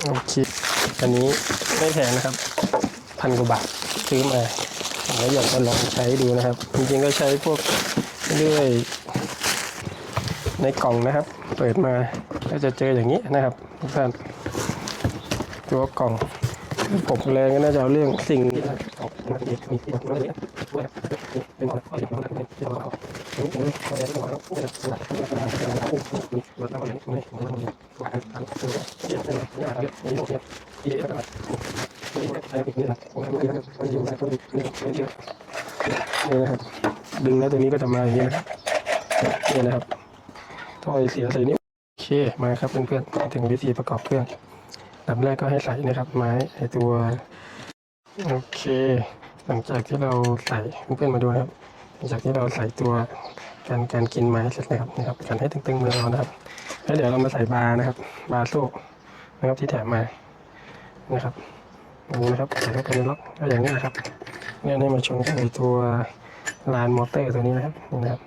โอเค อันนี้ไม่แพงนะครับ พันกว่าบาทซื้อมาแล้วอยากจะลองใช้ดูนะครับ จริงๆก็ใช้พวกเรื่อยในกล่องนะครับ เปิดมาก็จะเจออย่างนี้นะครับทุกท่านตัวกล่อง ผมแรงก็น่าจะเอาเรื่องสิ่งนี่นะครับ ดึงแล้วตัวนี้ก็จะมาอย่างนี้นะครับนี่นะครับถ้อยเสียใส่นิ้โอเคมาครับเพื่อนๆถึงวิธีประกอบเครื่อง อันดับแรกก็ให้ใส่นะครับ ไม้ไอตัว โอเค หลังจากที่เราใส่เพื่อนมาดูนะครับ หลังจากที่เราใส่ตัวการการกินไม้เสร็จนะครับนี่ครับกันให้ตึงๆมือเรานะครับ แล้วเดี๋ยวเรามาใส่บาร์นะครับ บาร์โซ่นะครับที่แถมมานะครับอย่างนี้นะครับใส่เข้าไปในล็อกก็อย่างนี้นะครับเนี่ยให้มาชนกับไอตัวลานมอเตอร์ตัวนี้นะครับนี่นะครับ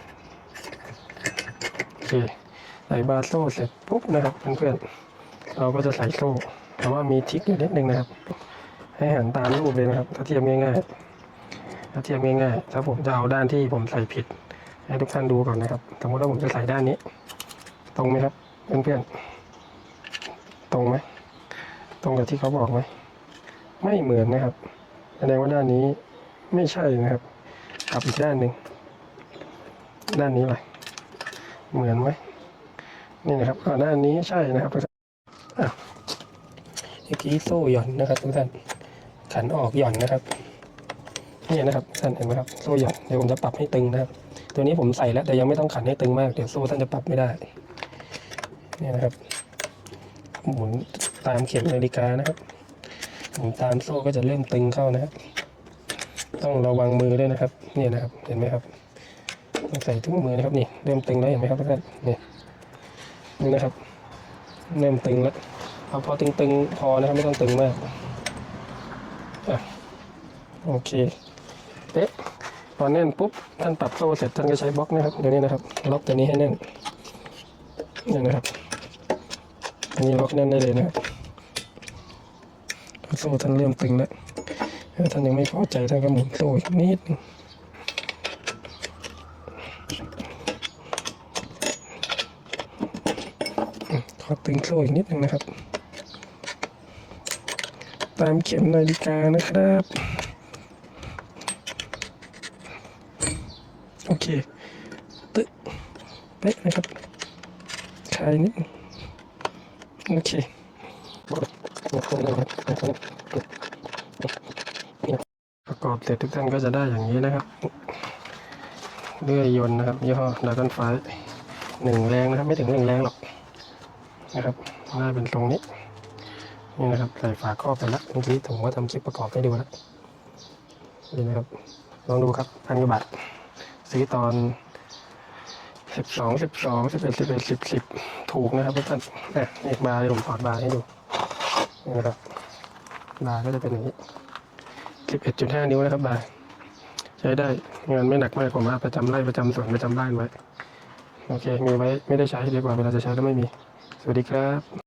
โอเคใส่บาร์โซ่เสร็จปุ๊บนะครับเพื่อนๆเราก็จะใส่โซ่ แต่ว่ามีทิกอยู่นิดนึงนะครับ ให้หันตามรูปเลยนะครับ ถ้าเทียบง่ายๆถ้าเทียบง่ายๆถ้าผมจะเอาด้านที่ผมใส่ผิด ให้ทุกท่านดูก่อนนะครับ สมมติว่าผมจะใส่ด้านนี้ ตรงไหมครับเพื่อนๆตรงไหมตรงกับที่เขาบอกไหมไม่เหมือนนะครับแสดงว่าด้านนี้ไม่ใช่นะครับกลับอีกด้านหนึ่งด้านนี้ล่ะเหมือนไหมนี่นะครับด้านนี้ใช่นะครับอะ เมื่อกี้โซ่หย่อนนะครับทุกท่านขันออกหย่อนนะครับนี่นะครับท่านเห็นไหมครับโซ่หย่อนเดี๋ยวผมจะปรับให้ตึงนะครับ ตัวนี้ผมใส่แล้วแต่ยังไม่ต้องขันให้ตึงมากเดี๋ยวโซ่ท่านจะปรับไม่ได้นี่นะครับหมุนตามเข็มนาฬิกานะครับหมุนตามโซ่ก็จะเริ่มตึงเข้านะครับ ต้องระวังมือด้วยนะครับนี่นะครับ เห็นไหมครับต้องใส่ทุกมือนะครับนี่เริ่มตึงแล้วเห็นไหมครับทุกท่านนี่นี่นะครับ เริ่มตึงแล้ว เอาพอตึงๆพอนะครับไม่ต้องตึงมากอโอเคเป๊ะพอแน่นปุ๊บท่านปรับโซ่เสร็จท่านก็ใช้บล็อกนะครับเดี๋ยวนี้นะครับล็อกตัวนี้ให้แน่นนี่นะครับอันนี้ล็อกแน่นได้เลยนะครับโซ่ท่านเริ่มตึงแล้วถ้าท่านยังไม่พอใจท่านก็หมุนโซ่อีกนิดนึงขอตึงโซ่อีกนิดนึงนะครับ ตามเข็มนาฬิกานะครับ โอเค ตึ๊ะเป๊ะนะครับคลายนิดโอเคประกอบเสร็จทุกท่านก็จะได้อย่างนี้นะครับ เลื่อยยนต์นะครับยี่ห้อดากันไฟหนึ่งแรงนะครับ ไม่ถึงหนึ่งแรงหรอกนะครับได้เป็นตรงนี้ นี่นะครับใส่ฝาครอบไปล้วเมื่อกี้ผมว่าทำคลิปประกอบให้ดูแล้วนี่นะครับลองดูครับพันกว่าบาทซื้อตอนสิบสองสิบสองสิบเอ็ดสิบเอ็ดสิบสิบถูกนะครับทุกท่านอะนี่บาร์ผมถอดบาร์ให้ดูนี่นะครับบาร์ก็จะเป็นอย่างนี้สิบเอ็ดจุดห้านิ้วนะครับบาร์ใช้ได้งานไม่หนักมากผมว่าประจำไร่ประจำสวนประจำบ้านไว้โอเคมีไว้ไม่ได้ใช้ดีกว่าเวลาจะใช้ก็ไม่มี สวัสดีครับ